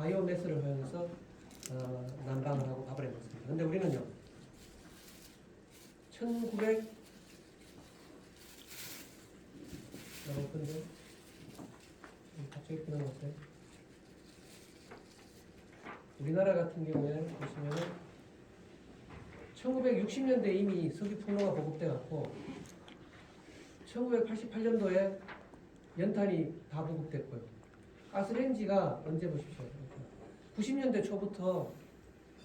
바이오매스를 활용해서 어, 난방을 하고 밥을 해 먹습니다. 근데 우리는요, 1900 나올 건데 갑자기 끊어놨어요. 우리나라 같은 경우에 보시면은 1960년대 이미 석유 폭로가 보급돼 갖고 1988년도에 연탄이 다 보급됐고요. 가스레인지가 언제 보십시오. 90년대 초부터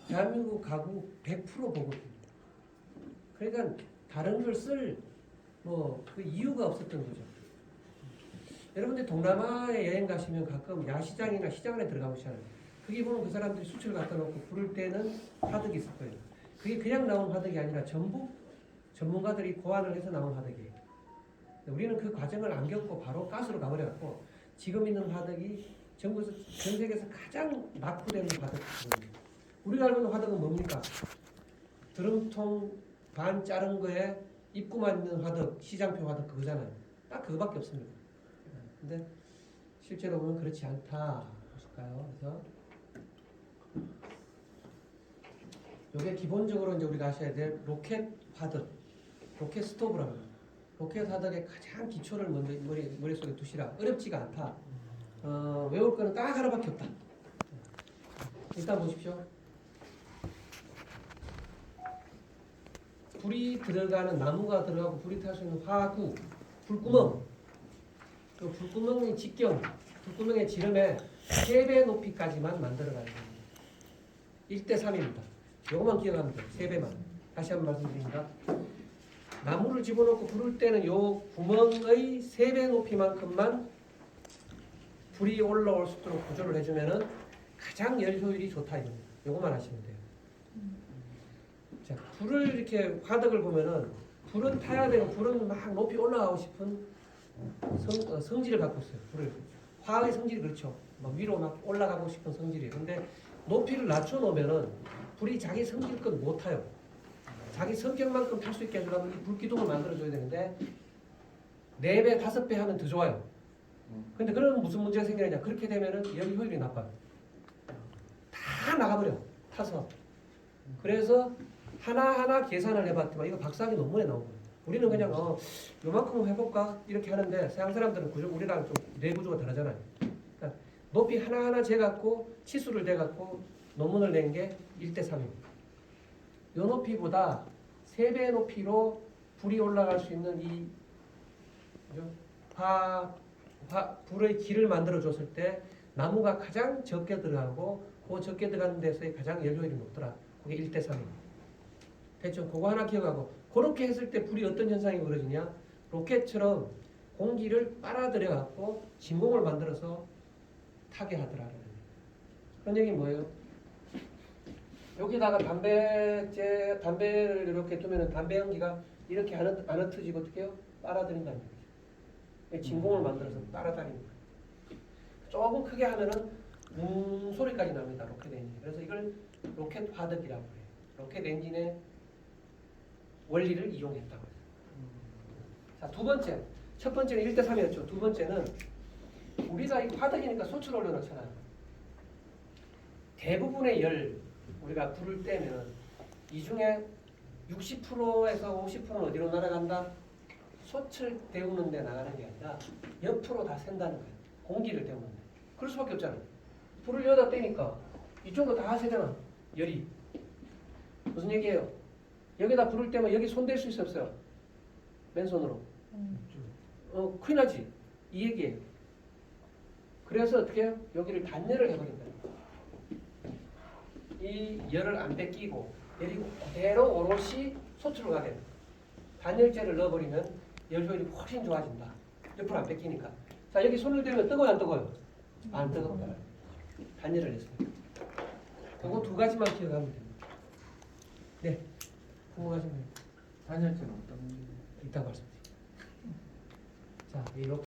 대한민국 가구 100% 보급입니다. 그러니까 다른 걸 쓸 뭐 그 이유가 없었던 거죠. 여러분들 동남아에 여행 가시면 가끔 야시장이나 시장 안에 들어가 보시잖아요. 거기 보면 그 사람들이 수출 갖다 놓고 부를 때는 화덕이 있을 거예요. 그게 그냥 나온 화덕이 아니라 전부 전문가들이 고안을 해서 나온 화덕이에요. 우리는 그 과정을 안 겪고 바로 가스로 가버려갖고 지금 있는 화덕이 전국에서 전 세계에서 가장 낙후되는 화덕입니다. 우리가 알고 있는 화덕은 뭡니까? 드럼통 반 자른 거에 입구만 있는 화덕, 시장표 화덕 그거잖아요. 딱 그거밖에 없습니다. 근데 실제로 보면 그렇지 않다. 보실까요? 그래서 이게 기본적으로 이제 우리가 아셔야 될 로켓 화덕, 로켓 스토브라고 화덕의 가장 기초를 먼저 머리, 머릿속에 두시라. 어렵지가 않다. 어, 외울 거는 딱 하나밖에 없다. 일단 보십시오. 불이 들어가는 나무가 들어가고 불이 탈 수 있는 화구, 불구멍, 그 불구멍의 직경, 불구멍의 지름의 3배 높이까지만 만들어가야 됩니다. 1대 3입니다. 요것만 기억하면 돼요. 3배만. 다시 한번 말씀드립니다. 나무를 집어넣고 부를 때는 요 구멍의 3배 높이만큼만 불이 올라올 수 있도록 구조를 해주면은 가장 열 효율이 좋다 이겁니다. 요것만 하시면 돼요. 자, 불을 이렇게 화덕을 보면은 불은 타야 되고 불은 막 높이 올라가고 싶은 성, 어, 성질을 갖고 있어요. 불을 화학의 성질이 그렇죠. 막 위로 막 올라가고 싶은 성질이에요. 근데 높이를 낮춰 놓으면은 불이 자기 성질껏 못 타요. 자기 성격만큼 탈 수 있게 해주려면 이 불기둥을 만들어줘야 되는데 4배, 5배 하면 더 좋아요. 근데 그러면 무슨 문제가 생기느냐. 그렇게 되면은 열 효율이 나빠요. 다 나가버려. 타서. 그래서 하나하나 계산을 해봤더니 이거 박사학위 논문에 나온 거예요. 우리는 그냥 어, 요만큼 해볼까 이렇게 하는데 서양 사람들은 구조 우리랑 좀 내구조가 다르잖아요. 그러니까 높이 하나하나 재갖고 치수를 대갖고 논문을 낸 게 1대 3입니다. 요 높이보다 3배 높이로 불이 올라갈 수 있는 이? 화, 화, 불의 길을 만들어 줬을 때 나무가 가장 적게 들어가고 그 적게 들어가는 데서의 가장 열효율이 높더라. 그게 1대 3입니다. 됐죠? 그거 하나 기억하고 그렇게 했을 때 불이 어떤 현상이 벌어지냐? 로켓처럼 공기를 빨아들여 갖고 진공을 만들어서 타게 하더라. 그런 얘기 뭐예요? 여기다가 담배째 담배를 이렇게 두면은 담배 연기가 이렇게 안, 흩- 안 흩어지고 어떻게 해요? 빨아들인다는 거죠. 진공을 만들어서 따라다니는 거예요. 조금 크게 하면은 음 소리까지 납니다. 로켓 엔진. 그래서 이걸 로켓 화덕이라고 해요. 로켓 엔진의 원리를 이용했다고 해요. 자, 두 번째. 첫 번째는 1대 3이었죠. 두 번째는 우리가 이 화덕이니까 소출 올려놓잖아요. 대부분의 열 우리가 불을 떼면 이 중에 60%에서 50%는 어디로 날아간다? 솥을 데우는 데 나가는 게 아니라 옆으로 다 샌다는 거예요. 공기를 데우는 데. 그럴 수밖에 없잖아요. 불을 여기다 떼니까 이쪽으로 다 하세잖아. 열이. 무슨 얘기예요? 여기다 불을 떼면 여기 손댈 수 있어 없어요? 맨손으로. 어, 큰일 나지. 이 얘기예요. 그래서 어떻게 해요? 여기를 단열을 해버린다. 이 열을 안 뺏기고 열이 그대로 오롯이 가게 돼요. 단열재를 넣어버리면 열 효율이 훨씬 좋아진다. 옆으로 안 뺏기니까. 자 여기 손을 대면 뜨거워요 안 뜨거워요? 안 뜨겁다. 단열을 했습니다. 그거 두 가지만 기억하면 됩니다. 네. 궁금하신 분 단열재는 어떤 이따 말씀드릴게요. 자, 이